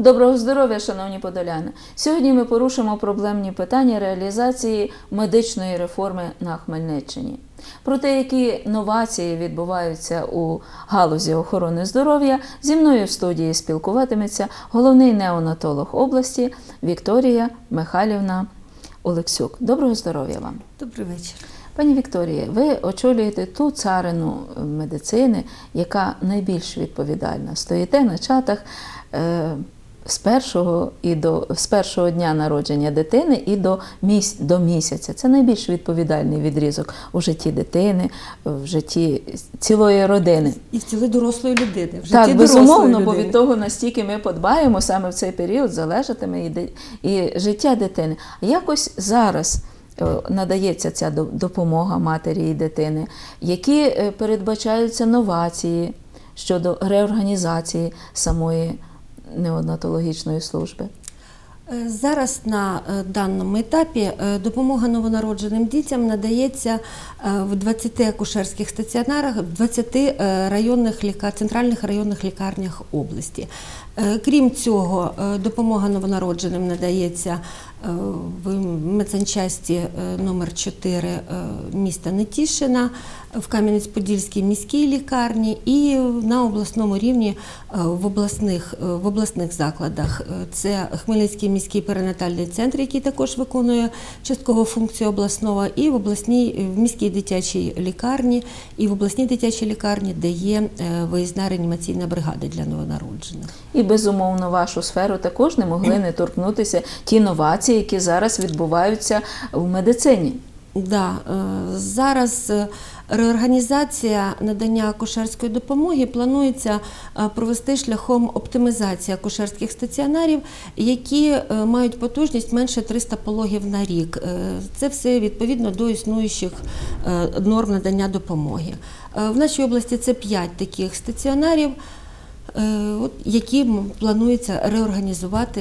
Доброго здоров'я, шановні подоляни! Сьогодні ми порушимо проблемні питання реалізації медичної реформи на Хмельниччині. Про те, які новації відбуваються у галузі охорони здоров'я, зі мною в студії спілкуватиметься головний неонатолог області Вікторія Михайлівна Олексюк. Доброго здоров'я вам! Добрий вечір. Пані Вікторія, ви очолюєте ту царину медицини, яка найбільш відповідальна. Стоїте на чатах е, з першого і до з першого дня народження дитини і до міс, до місяця. Це найбільш відповідальний відрізок у житті дитини, в житті цілої родини. І в тілі дорослої людини. В житті Так, безумовно, бо від того настільки ми подбаємо саме в цей період, залежатиме і, і життя дитини. Якось зараз е, надається ця допомога матері і дитини, які е, передбачаються новації щодо реорганізації самої неонатологічної служби. Е, Зараз на е, даному етапі е, допомога новонародженим дітям надається в 20 акушерських стаціонарах, в 20 е, районних центральних районних лікарнях області. Е, Крім цього, е, допомога новонародженим надається е, в медсанчасті номер 4 е, міста Нетішина, в Кам'янець-Подільській міській лікарні і на обласному рівні в обласних, в обласних закладах. Це Хмельницький міський перинатальний центр, який також виконує частково функцію обласного, і в обласній в міській дитячій лікарні, і в обласній дитячій лікарні, де є виїзна реанімаційна бригада для новонароджених. Безумовно вашу сферу також не могли не торкнутися ті новації, які зараз відбуваються в медицині. Да, е, зараз е, реорганізація надання акушерської допомоги планується е, провести шляхом оптимізації акушерських стаціонарів, які мають потужність менше 300 пологів на рік. Це все відповідно до існуючих норм надання допомоги. В нашій області це 5 таких стаціонарів. Е, Які планується реорганізувати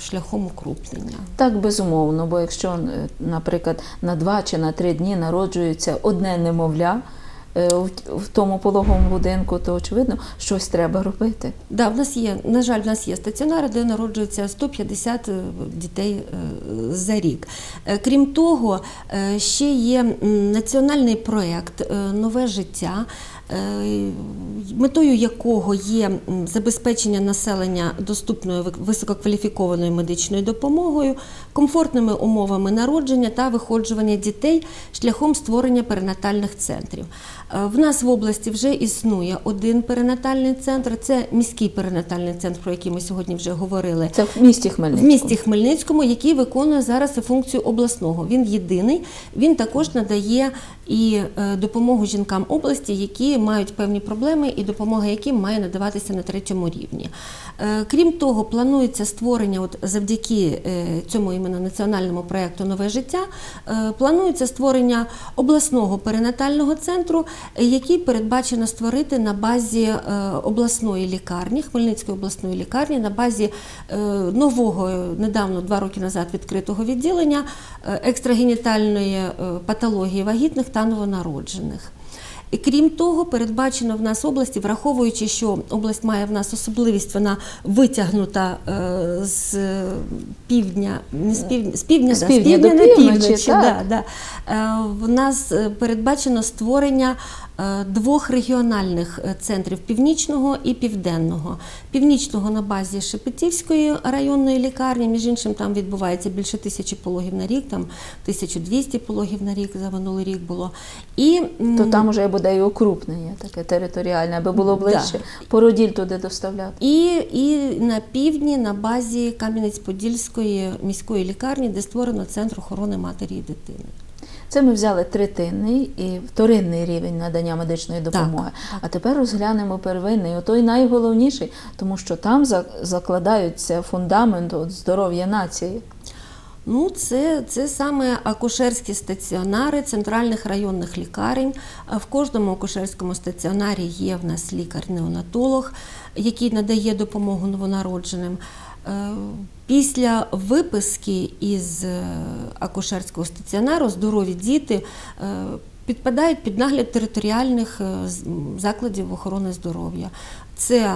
шляхом укрупнення. Так, безумовно, бо якщо, е, наприклад, на два чи на три дні народжується одне немовля е, в- тому пологовому будинку, то очевидно щось треба робити. Да, в нас є, на жаль, в нас є стаціонари, де народжується 150 е, дітей за рік. Крім того, ще є національний проєкт Нове життя. Е, Метою якого є забезпечення населення доступною висококваліфікованою медичною допомогою, комфортними умовами народження та виходжування дітей шляхом створення перинатальних центрів. Е, В нас в області вже існує один перинатальний центр. Це міський перинатальний центр, про який ми сьогодні вже говорили. Це в місті В Хмельницькому. місті Хмельницькому, який виконує зараз функцію обласного. Він єдиний. Він також надає і е, допомогу жінкам області, які мають певні проблеми, і допомога яким має надаватися на третьому рівні. Е, Крім того, планується створення, от завдяки е, цьому іменно національному проєкту Нове життя, е, планується створення обласного перинатального центру, який передбачено створити на базі обласної лікарні, Хмельницької обласної лікарні, на базі нового, недавно два роки назад відкритого відділення екстрагенітальної патології вагітних та новонароджених. І крім того, передбачено в нас області, враховуючи, що область має в нас особливість, вона витягнута е, з півдня, не з півдня, з півдня, З да, півдня до на півночі, півночі, так. да, да. Е, В нас е, передбачено створення двох регіональних е, центрів північного і південного. Північного на базі Шепетівської районної лікарні, між іншим, там відбувається більше тисячі пологів на рік, там 1200 пологів на рік за минулий рік було. І То там вже буде і укрупнення таке територіальне, аби було Да. ближче породіль туди доставляти. І, і на півдні на базі Кам'янець-Подільської міської лікарні, де створено центр охорони матері і дитини. Це ми взяли третинний і вторинний рівень надання медичної допомоги. А тепер розглянемо первинний, отой найголовніший, тому що там закладаються фундамент от здоров'я нації. Ну, це, це саме акушерські стаціонари центральних районних лікарень. В кожному акушерському стаціонарі є в нас лікар-неонатолог, який надає допомогу новонародженим. Е, Після виписки із е, акушерського стаціонару здорові діти е, підпадають під нагляд територіальних закладів охорони здоров'я. Це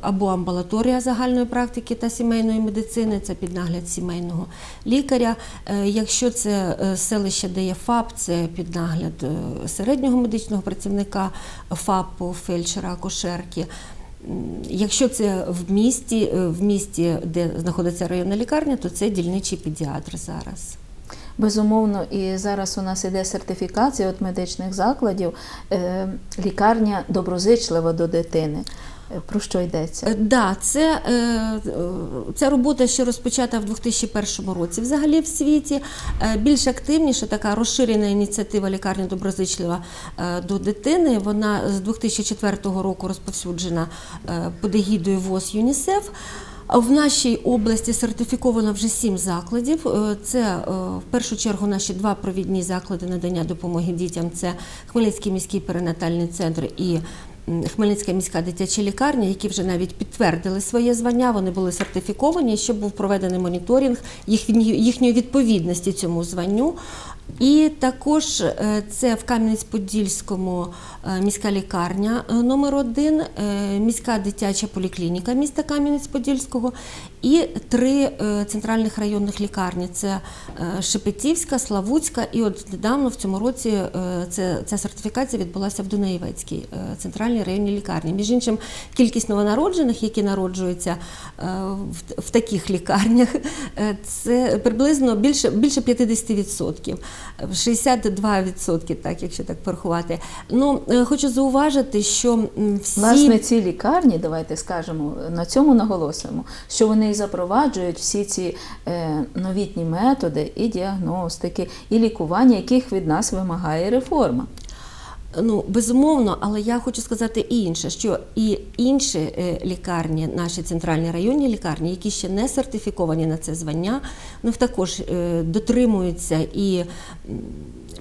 або амбулаторія загальної практики та сімейної медицини, це під нагляд сімейного лікаря. Якщо це селище, де є ФАП, це під нагляд середнього медичного працівника ФАПу, фельдшера, акушерки. Якщо це в місті, е, в місті, де знаходиться районна лікарня, то це дільничий педіатр зараз. Безумовно, і зараз у нас іде сертифікація від медичних закладів. Е, лікарня доброзичлива до дитини. Е, Про що йдеться? Е, Да, це, ця робота ще розпочата в 2001 році. Взагалі в світі більш активніша така розширена ініціатива лікарня доброзичлива до дитини. Вона з 2004 року розповсюджена під егідою ВОЗ ЮНІСЕФ. В нашій області сертифіковано вже сім закладів. Е, Це е, в першу чергу наші два провідні заклади надання допомоги дітям. Це Хмельницький міський перинатальний центр і Хмельницька міська дитяча лікарня, які вже навіть підтвердили своє звання. Вони були сертифіковані, щоб був проведений моніторинг їх- їхньої відповідності цьому званню. І також е, це в Кам'янець-Подільському е, міська лікарня е, номер один, міська дитяча поліклініка міста Кам'янець-Подільського і три центральних районних лікарні: це Шепетівська, Славутська, і от недавно в цьому році це, ця сертифікація відбулася в Дунаєвецькій центральній районній лікарні. Між іншим, кількість новонароджених, які народжуються в, таких лікарнях, це приблизно більше, більше 50%. 62%, так, якщо так порахувати. Ну, е, хочу зауважити, що всі... Власне, ці лікарні, давайте скажемо, на цьому наголосимо, що вони і запроваджують всі ці е, новітні методи і діагностики, і лікування, яких від нас вимагає реформа. Ну, безумовно, але я хочу сказати інше, що і інші е, лікарні, наші центральні районні лікарні, які ще не сертифіковані на це звання, ну також е, дотримуються і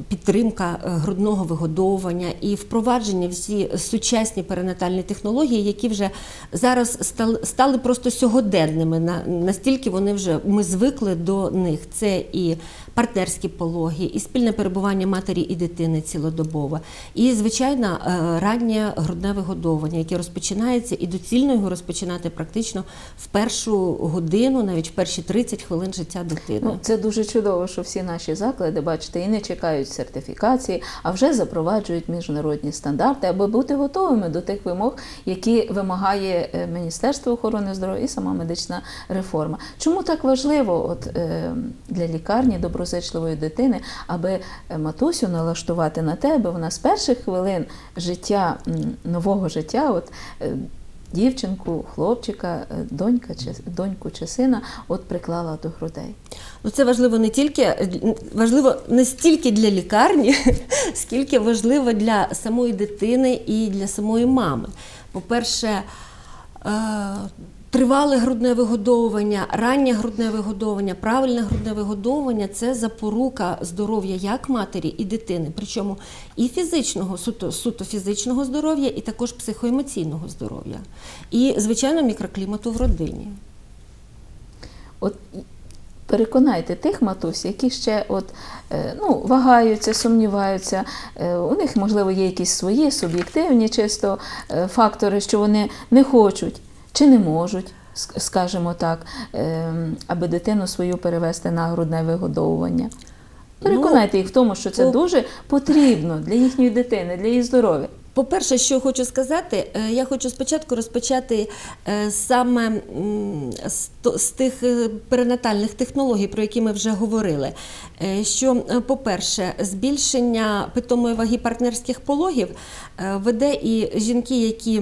підтримка е, грудного вигодовування, і впровадження всі сучасні перинатальні технології, які вже зараз стали просто сьогоденними. На, настільки вони вже ми звикли до них. Це і партнерські пологи, і спільне перебування матері і дитини цілодобове, і звичайно е, раннє грудне вигодовування, яке розпочинається і доцільно його розпочинати практично в першу годину, навіть в перші 30 хвилин життя дитини. Ну, це дуже чудово, що всі наші заклади, бачите, і не чекають сертифікації, а вже запроваджують міжнародні стандарти, аби бути готовими до тих вимог, які вимагає е, Міністерство охорони здоров'я і сама медична реформа. Чому так важливо от, е, для лікарні доброзичливої дитини, аби е, матусю налаштувати на те, аби вона з перших хвилин життя, нового життя, от, е, дівчинку, хлопчика, е, донька чи доньку чи сина, от приклала до грудей. Ну, це важливо не тільки важливо не стільки для лікарні, скільки важливо для самої дитини і для самої мами. По-перше, е, тривале грудне вигодовування, раннє грудне вигодовування, правильне грудне вигодовування це запорука здоров'я як матері і дитини, причому і фізичного, суто, суто фізичного здоров'я, і також психоемоційного здоров'я, і, звичайно, мікроклімату в родині. От переконайте тих матусь, які ще от, е, ну, вагаються, сумніваються. Е, У них, можливо, є якісь свої суб'єктивні чисто е, фактори, що вони не хочуть чи не можуть, ск- скажімо так, е, аби дитину свою перевести на грудне вигодовування. Переконайте їх в тому, що це дуже потрібно для їхньої дитини, для її здоров'я. По-перше, що хочу сказати, е, я хочу спочатку розпочати е, саме з тих е, перинатальних технологій, про які ми вже говорили. Що, по-перше, збільшення питомої ваги партнерських пологів веде і жінки, які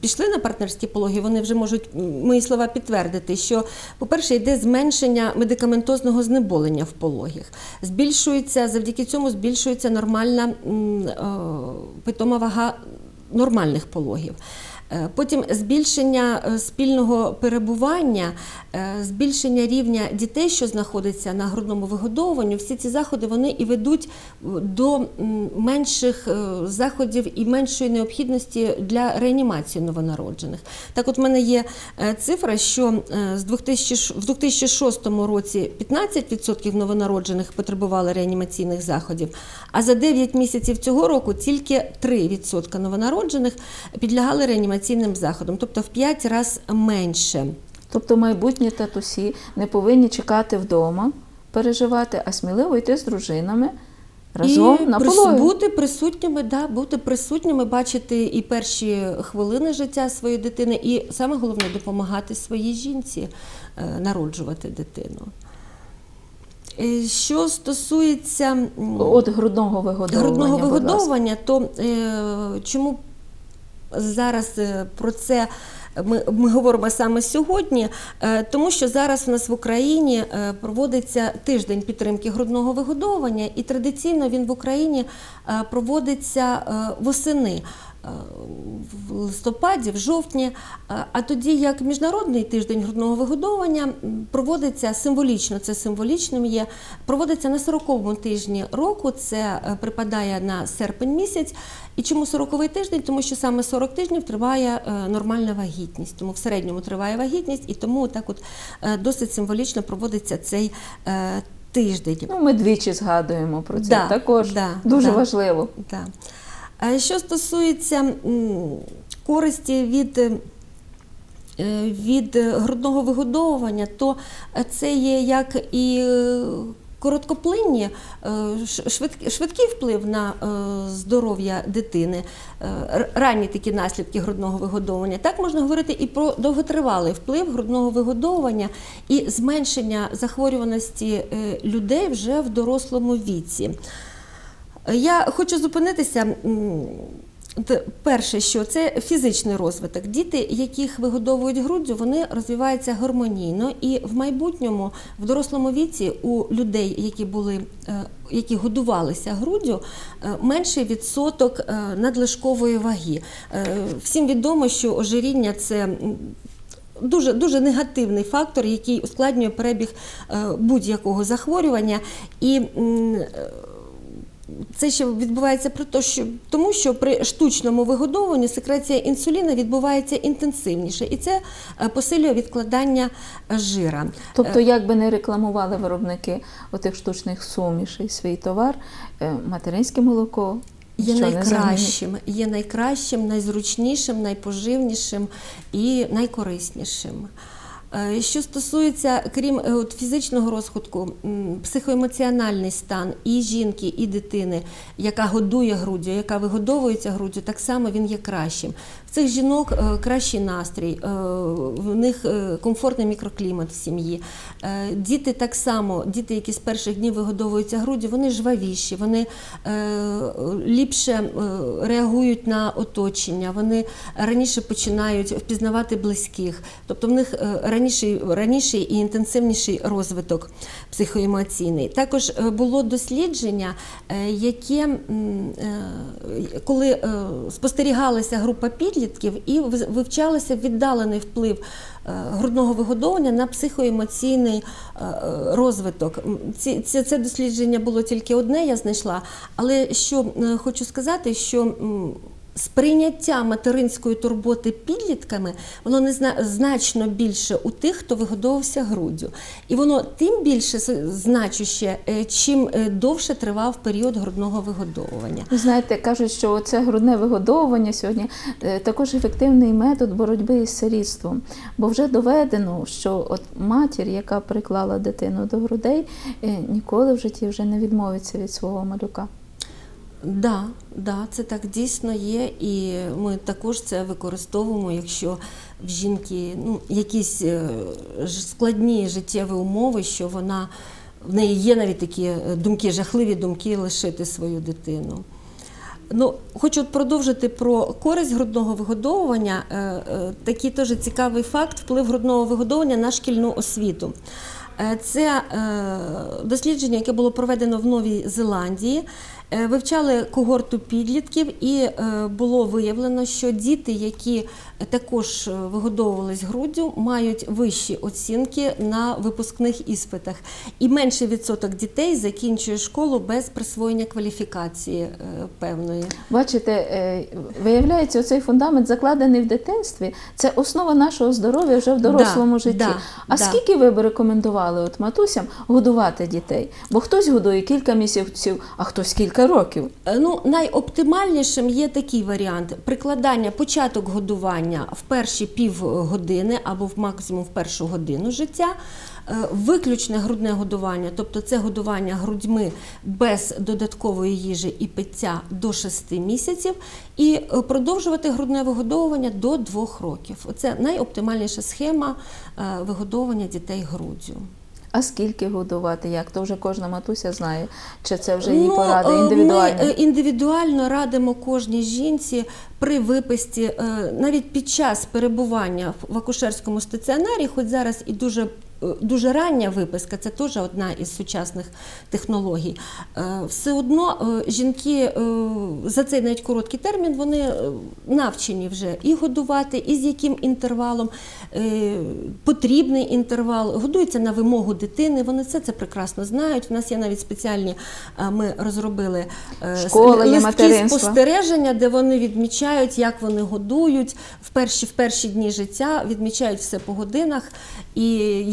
пішли на партнерські пологи, вони вже можуть мої слова підтвердити, що, по-перше, йде зменшення медикаментозного знеболення в пологах. Збільшується завдяки цьому збільшується нормальна питома вага нормальних пологів. Е, Потім збільшення е, спільного перебування, е, збільшення рівня дітей, що знаходяться на грудному вигодовуванні. Всі ці заходи вони і ведуть до менших заходів і меншої необхідності для реанімації новонароджених. Так, от в мене є цифра, що з 2000, в 2006 році 15% новонароджених потребували реанімаційних заходів, а за 9 місяців цього року тільки 3% новонароджених підлягали реанімаційним заходам, тобто в 5 разів менше. Тобто майбутні татусі не повинні чекати вдома, переживати, а сміливо йти з дружинами разом і на прис- бути присутніми, да, бути присутніми, бачити і перші хвилини життя своєї дитини, і саме головне допомагати своїй жінці е, народжувати дитину. Е, Що стосується От грудного вигодовування. грудного вигодовування, то е, чому зараз е, про це ми, ми говоримо саме сьогодні? Е, тому що зараз у нас в Україні е, проводиться тиждень підтримки грудного вигодовування, і традиційно він в Україні проводиться восени. Е, В листопаді, в жовтні, Е, а тоді як міжнародний тиждень грудного вигодовування проводиться символічно, це символічним є, проводиться на 40-му тижні року, це е, припадає на серпень місяць. І чому 40-й тиждень? Тому що саме 40 тижнів триває нормальна вагітність, тому в середньому триває вагітність, і тому так от досить символічно проводиться цей тиждень. Ну, ми двічі згадуємо про це. Да, Також да, дуже да. важливо. Да. А Що стосується користі від, е, від е, грудного вигодовування, то е, це є як і е, короткоплинні, е, швидкий вплив на е, здоров'я дитини, е, ранні такі наслідки грудного вигодовування. Так можна говорити і про довготривалий вплив грудного вигодовування і зменшення захворюваності е, людей вже в дорослому віці. Я хочу зупинитися. Перше, що це фізичний розвиток. Діти, яких вигодовують груддю, вони розвиваються гармонійно, і в майбутньому, в дорослому віці, у людей, які були, е, які годувалися груддю, е, менший відсоток е, надлишкової ваги. Всім відомо, що ожиріння це. Дуже дуже негативний фактор, який ускладнює перебіг будь-якого захворювання. І це ще відбувається при то, що тому, що при штучному вигодовуванні секреція інсуліну відбувається інтенсивніше, і це е, посилює відкладання е, жира. Тобто, як би не рекламували виробники отих штучних сумішей свій товар, е, материнське молоко Є що, найкращим, є найкращим, найзручнішим, найпоживнішим і найкориснішим. Е, Що стосується, крім е, от, фізичного розвитку, психоемоціональний стан і жінки, і дитини, яка годує груддю, яка вигодовується груддю, так само він є кращим. В цих жінок е, кращий настрій, в них комфортний мікроклімат в сім'ї. Діти так само, діти, які з перших днів вигодовуються груддю, вони жвавіші, вони ліпше реагують на оточення, вони раніше починають впізнавати близьких. Тобто в них е, раніший, раніший і інтенсивніший розвиток психоемоційний. Також е, було дослідження, е, яке е, коли спостерігалася група підлітків і вивчалося віддалений вплив грудного вигодовування на психоемоційний розвиток. Це, це дослідження було тільки одне, я знайшла. Але що хочу сказати, що сприйняття материнської турботи підлітками воно не зна- значно більше у тих, хто вигодовувався груддю. І воно тим більше значуще, е, чим е, довше тривав період грудного вигодовування. Ви знаєте, кажуть, що це грудне вигодовування сьогодні е, також ефективний метод боротьби із сирітством, бо вже доведено, що от матір, яка приклала дитину до грудей, ніколи в житті вже не відмовиться від свого малюка. Да, да, це так дійсно є, і ми також це використовуємо, якщо в жінки ну, якісь е, складні життєві умови, що вона в неї є навіть такі е, думки, жахливі думки лишити свою дитину. Ну, хочу продовжити про користь грудного вигодовування. Е, Такий теж цікавий факт вплив грудного вигодовування на шкільну освіту. Це дослідження, яке було проведено в Новій Зеландії. Е, Вивчали когорту підлітків, і е, було виявлено, що діти, які також е, вигодовувались груддю, мають вищі оцінки на випускних іспитах. І менший відсоток дітей закінчує школу без присвоєння кваліфікації е, певної. Бачите, е, виявляється, оцей фундамент закладений в дитинстві. Це основа нашого здоров'я вже в дорослому Да, житті. да, а да. скільки ви б рекомендували от матусям годувати дітей? Бо хтось годує кілька місяців, а хтось кілька років. Ну, найоптимальнішим є такий варіант: прикладання початок годування в перші півгодини або в максимум в першу годину життя. Е, Виключне грудне годування, тобто це годування грудьми без додаткової їжі і пиття до 6 місяців, і е, продовжувати грудне вигодовування до 2 років. Оце найоптимальніша схема е, вигодовування дітей груддю. А скільки годувати? Як? То вже кожна матуся знає, чи це вже її Ну, поради е. Ми е, індивідуально радимо кожній жінці при виписці, е, навіть під час перебування в акушерському стаціонарі, хоч зараз і дуже. Е, Дуже рання виписка, це теж одна із сучасних технологій. Е, Все одно е, жінки за цей навіть короткий термін вони навчені вже і годувати, і з яким інтервалом потрібний інтервал, годуються на вимогу дитини. Вони все це прекрасно знають. У нас є навіть спеціальні, ми розробили Школа є листки спостереження, де вони відмічають, як вони годують в перші, в перші дні життя, відмічають все по годинах, і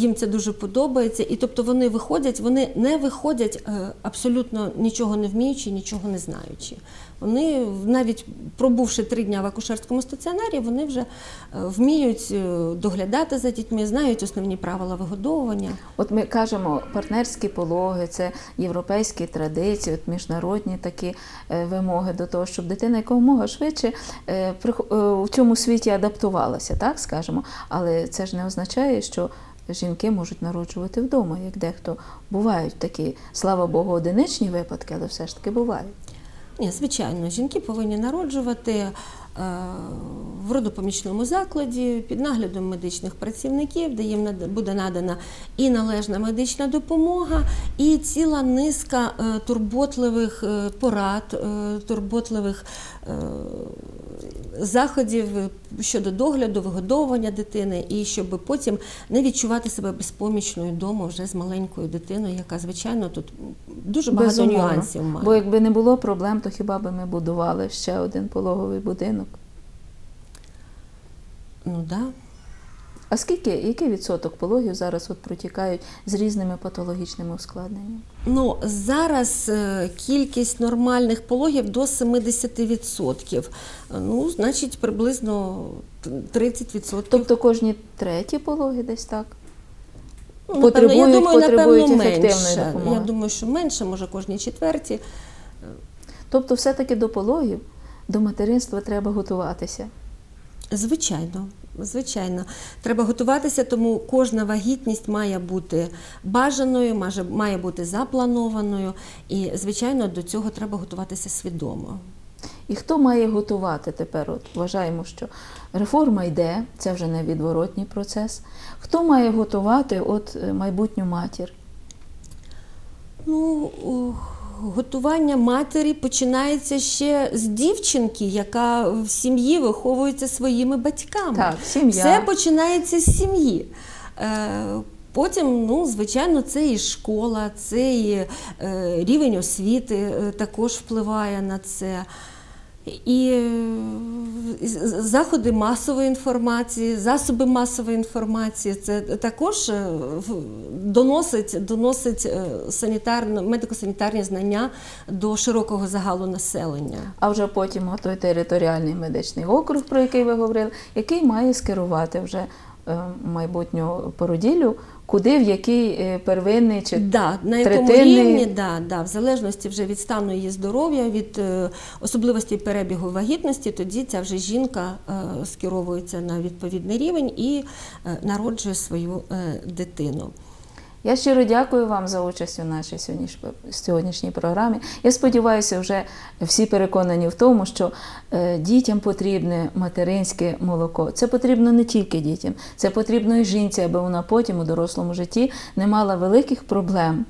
їм це дуже подобається. І тобто вони виходять, вони не виходять е, абсолютно нічого не вміючи, нічого не знаючи. Вони навіть пробувши три дня в акушерському стаціонарі, вони вже е, вміють е, доглядати за дітьми, знають основні правила вигодовування. От ми кажемо, партнерські пологи, це європейські традиції, от міжнародні такі вимоги до того, щоб дитина якомога швидше в цьому світі адаптувалася, так скажемо. Але це ж не означає, що жінки можуть народжувати вдома, як дехто бувають такі, слава Богу, одиничні випадки, але все ж таки бувають. Ні, звичайно, жінки повинні народжувати в родопомічному закладі під наглядом медичних працівників, де їм буде надана і належна медична допомога, і ціла низка е, турботливих е, порад, е, турботливих е, заходів щодо догляду, вигодовування дитини, і щоб потім не відчувати себе безпомічною вдома вже з маленькою дитиною, яка, звичайно, тут дуже багато Безумовно. нюансів має. Бо якби не було проблем, то хіба би ми будували ще один пологовий будинок? Ну да. А скільки, який відсоток пологів зараз от протікають з різними патологічними ускладненнями? Ну зараз е, кількість нормальних пологів до 70%. Ну, значить, приблизно 30%. Тобто кожні треті пологи десь так? Ну, напевно, потребують- я думаю, потребують напевно, ефективної менше. допомоги. Я думаю, що менше, може, кожній четверті. Тобто, все-таки до пологів, до материнства треба готуватися. Звичайно, звичайно. Треба готуватися, тому кожна вагітність має бути бажаною, має бути запланованою. І, звичайно, до цього треба готуватися свідомо. І хто має готувати тепер? От вважаємо, що реформа йде, це вже невідворотній процес. Хто має готувати от е, майбутню матір? Ну, готування матері починається ще з дівчинки, яка в сім'ї виховується своїми батьками. Так, сім'я. Все починається з сім'ї. Е, Потім, ну, звичайно, це і школа, це і е, рівень освіти також впливає на це. І е, заходи масової інформації, засоби масової інформації це також е, доносить, доносить е, санітарно, медико-санітарні знання до широкого загалу населення. А вже потім той територіальний медичний округ, про який ви говорили, який має скерувати вже майбутню породіллю, куди, в який е, первинний чи Да, на якому третинний. рівні, да, да, в залежності вже від стану її здоров'я, від е, особливості перебігу вагітності, тоді ця вже жінка е, скеровується на відповідний рівень і е, народжує свою е, дитину. Я щиро дякую вам за участь у нашій сьогоднішній, програмі. Я сподіваюся, вже всі переконані в тому, що е, дітям потрібне материнське молоко. Це потрібно не тільки дітям, це потрібно і жінці, аби вона потім у дорослому житті не мала великих проблем.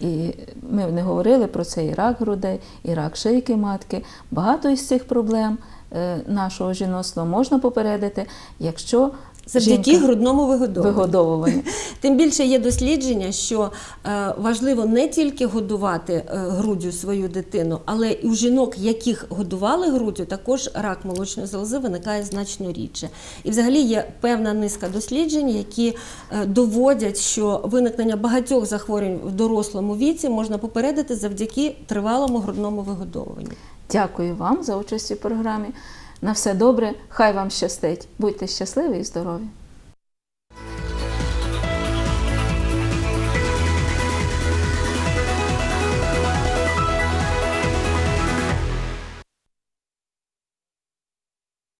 І ми не говорили про це і рак грудей, і рак шийки матки. Багато із цих проблем е, нашого жіноцтва можна попередити, якщо Завдяки жінка грудному вигодовуванню. Тим більше є дослідження, що е, важливо не тільки годувати е, груддю свою дитину, але і у жінок, яких годували груддю, також рак молочної залози виникає значно рідше. І взагалі є певна низка досліджень, які е, доводять, що виникнення багатьох захворювань в дорослому віці можна попередити завдяки тривалому грудному вигодовуванню. Дякую вам за участь у програмі. На все добре, хай вам щастить. Будьте щасливі і здорові!